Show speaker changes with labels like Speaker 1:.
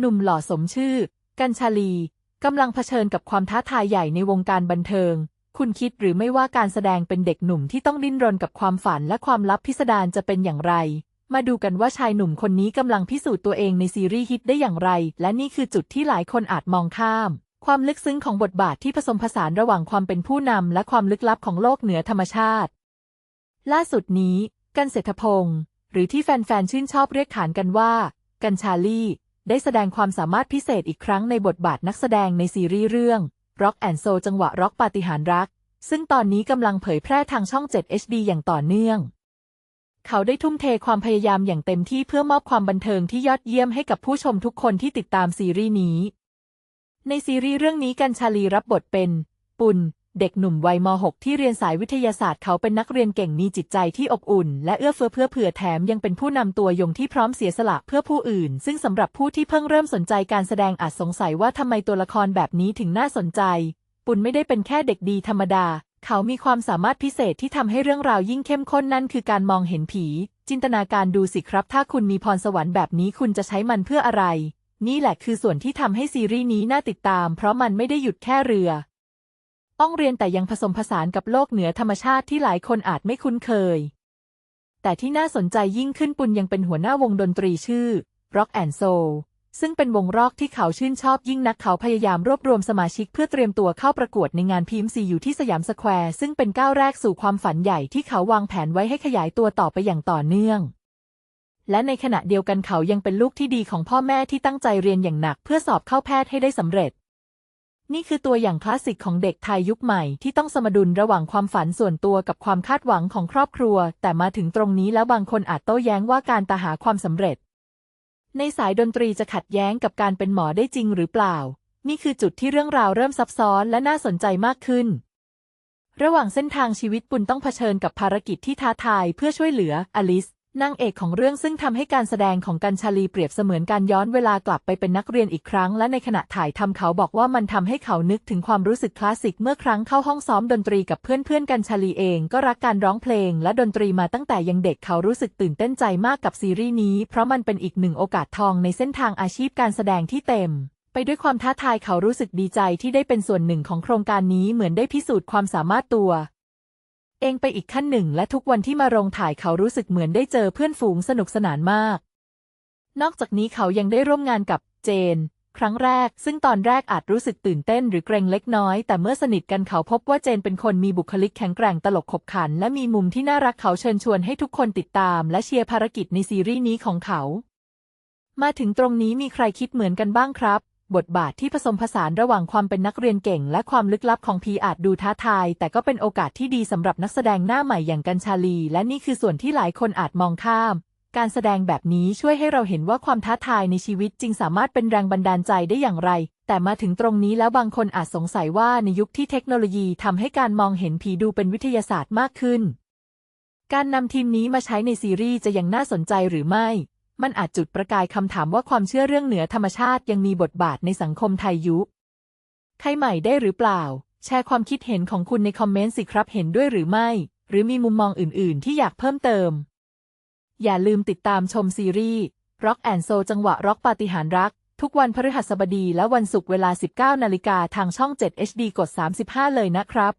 Speaker 1: หนุ่มหล่อสมชื่อ กัญชาลีกำลังเผชิญกับความท้าทายใหญ่ในวงการบันเทิง คุณคิดหรือไม่ว่าการแสดงเป็นเด็กหนุ่มที่ต้องดิ้นรนกับความฝันและความลับพิสดารจะเป็นอย่างไร มาดูกันว่าชายหนุ่มคนนี้กำลังพิสูจน์ตัวเองในซีรีส์ฮิตได้อย่างไร และนี่คือจุดที่หลายคนอาจมองข้าม ความลึกซึ้งของบทบาทที่ผสมผสานระหว่างความเป็นผู้นำและความลึกลับของโลกเหนือธรรมชาติ ล่าสุดนี้ กันเศรษฐพงศ์หรือที่แฟนๆชื่นชอบเรียกขานกันว่า กัญชาลี่ ได้แสดงความสามารถพิเศษอีกครั้งในบทบาทนักแสดงในซีรีส์เรื่อง Rock and Soul จังหวะร็อกปาฏิหาริย์รัก ซึ่งตอนนี้กำลังเผยแพร่ทางช่อง 7 HD อย่างต่อเนื่อง เขาได้ทุ่มเทความพยายามอย่างเต็มที่เพื่อมอบความบันเทิงที่ยอดเยี่ยมให้กับผู้ชมทุกคนที่ติดตามซีรีส์นี้ ในซีรีส์เรื่องนี้กัญชาลีรับบทเป็น ปุณ เด็กหนุ่มวัยม .6 ที่เรียนสายวิทยาศาสตร์เขาเป็นนักเรียนเก่งมีจิตใจที่อบอุ่น และเอื้อเฟื้อเพื่อเผื่อแถมยังเป็นผู้นำตัวยงที่พร้อมเสียสละเพื่อผู้อื่น ซึ่งสำหรับผู้ที่เพิ่งเริ่มสนใจการแสดงอาจสงสัยว่าทำไมตัวละครแบบนี้ถึงน่าสนใจ ปุณไม่ได้เป็นแค่เด็กดีธรรมดา เขามีความสามารถพิเศษที่ทำให้เรื่องราวยิ่งเข้มข้นนั่นคือการมองเห็นผี จินตนาการดูสิครับ ถ้าคุณมีพรสวรรค์แบบนี้คุณจะใช้มันเพื่ออะไร นี่แหละคือส่วนที่ทำให้ซีรีส์นี้น่าติดตาม เพราะมันไม่ได้หยุดแค่เรือ ต้องเรียนแต่ยังผสมผสานกับโลกเหนือธรรมชาติที่หลายคนอาจไม่คุ้นเคย แต่ที่น่าสนใจยิ่งขึ้นปุณยังเป็นหัวหน้าวงดนตรีชื่อ Rock and Soul ซึ่งเป็นวงร็อกที่เขาชื่นชอบยิ่งนักเขาพยายามรวบรวมสมาชิกเพื่อเตรียมตัวเข้าประกวดในงานพีมซีอยู่ที่สยามสแควร์ซึ่งเป็นก้าวแรกสู่ความฝันใหญ่ที่เขาวางแผนไว้ให้ขยายตัวต่อไปอย่างต่อเนื่อง และในขณะเดียวกันเขายังเป็นลูกที่ดีของพ่อแม่ที่ตั้งใจเรียนอย่างหนักเพื่อสอบเข้าแพทย์ให้ได้สำเร็จ นี่คือตัวอย่างคลาสสิกของเด็กไทยยุคใหม่ที่ต้องสมดุลระหว่างความฝันส่วนตัวกับความคาดหวังของครอบครัว แต่มาถึงตรงนี้แล้วบางคนอาจโต้แย้งว่าการตาหาความสำเร็จ ในสายดนตรีจะขัดแย้งกับการเป็นหมอได้จริงหรือเปล่า นี่คือจุดที่เรื่องราวเริ่มซับซ้อนและน่าสนใจมากขึ้น ระหว่างเส้นทางชีวิตปุณต้องเผชิญกับภารกิจที่ท้าทายเพื่อช่วยเหลืออลิส นางเอกของเรื่องซึ่งทำให้การแสดงของกัญชาลีเปรียบเสมือนการย้อนเวลากลับไปเป็นนักเรียนอีกครั้ง และในขณะถ่ายทำเขาบอกว่ามันทำให้เขานึกถึงความรู้สึกคลาสสิกเมื่อครั้งเข้าห้องซ้อมดนตรีกับเพื่อนๆกัญชาลีเองก็รักการร้องเพลง และดนตรีมาตั้งแต่ยังเด็กเขารู้สึกตื่นเต้นใจมากกับซีรีส์นี้ เพราะมันเป็นอีกหนึ่งโอกาสทองในเส้นทางอาชีพการแสดงที่เต็มไปด้วยความท้าทายเขารู้สึกดีใจที่ได้เป็นส่วนหนึ่งของโครงการนี้เหมือนได้พิสูจน์ความสามารถตัว เองไปอีกขั้นหนึ่ง และทุกวันที่มาโรงถ่ายเขารู้สึกเหมือนได้เจอเพื่อนฝูงสนุกสนานมาก นอกจากนี้เขายังได้ร่วมงานกับเจน ครั้งแรก ซึ่งตอนแรกอาจรู้สึกตื่นเต้นหรือเกรงเล็กน้อย แต่เมื่อสนิทกันเขาพบว่าเจนเป็นคนมีบุคลิกแข็งแกร่งตลกขบขัน และมีมุมที่น่ารักเขาเชิญชวนให้ทุกคนติดตาม และเชียร์ภารกิจในซีรีส์นี้ของเขา มาถึงตรงนี้มีใครคิดเหมือนกันบ้างครับ บทบาทที่ผสมผสานระหว่างความเป็นนักเรียนเก่ง และความลึกลับของพีอาจดูท้าทาย แต่ก็เป็นโอกาสที่ดีสำหรับนักแสดงหน้าใหม่อย่างกัญชาลี และนี่คือส่วนที่หลายคนอาจมองข้าม การแสดงแบบนี้ช่วยให้เราเห็นว่าความท้าทายในชีวิตจริงสามารถเป็นแรงบันดาลใจได้อย่างไร แต่มาถึงตรงนี้แล้วบางคนอาจสงสัยว่าในยุคที่เทคโนโลยีทำให้การมองเห็นผีดูเป็นวิทยาศาสตร์มากขึ้น การนำทีมนี้มาใช้ในซีรีส์จะยังน่าสนใจหรือไม่ มันอาจจุดประกายคำถามว่าความเชื่อเรื่องเหนือธรรมชาติยังมีบทบาทในสังคมไทยยุคใครใหม่ได้หรือเปล่า แชร์ความคิดเห็นของคุณในคอมเมนต์สิครับเห็นด้วยหรือไม่ หรือมีมุมมองอื่น ๆ ที่อยากเพิ่มเติม อย่าลืมติดตามชมซีรีส์ Rock and Soul จังหวะร็อกปาฏิหาริย์รัก ทุกวันพฤหัสบดีและวันศุกร์เวลา 19 นาฬิกาทางช่อง 7 HD กด 35 เลยนะครับ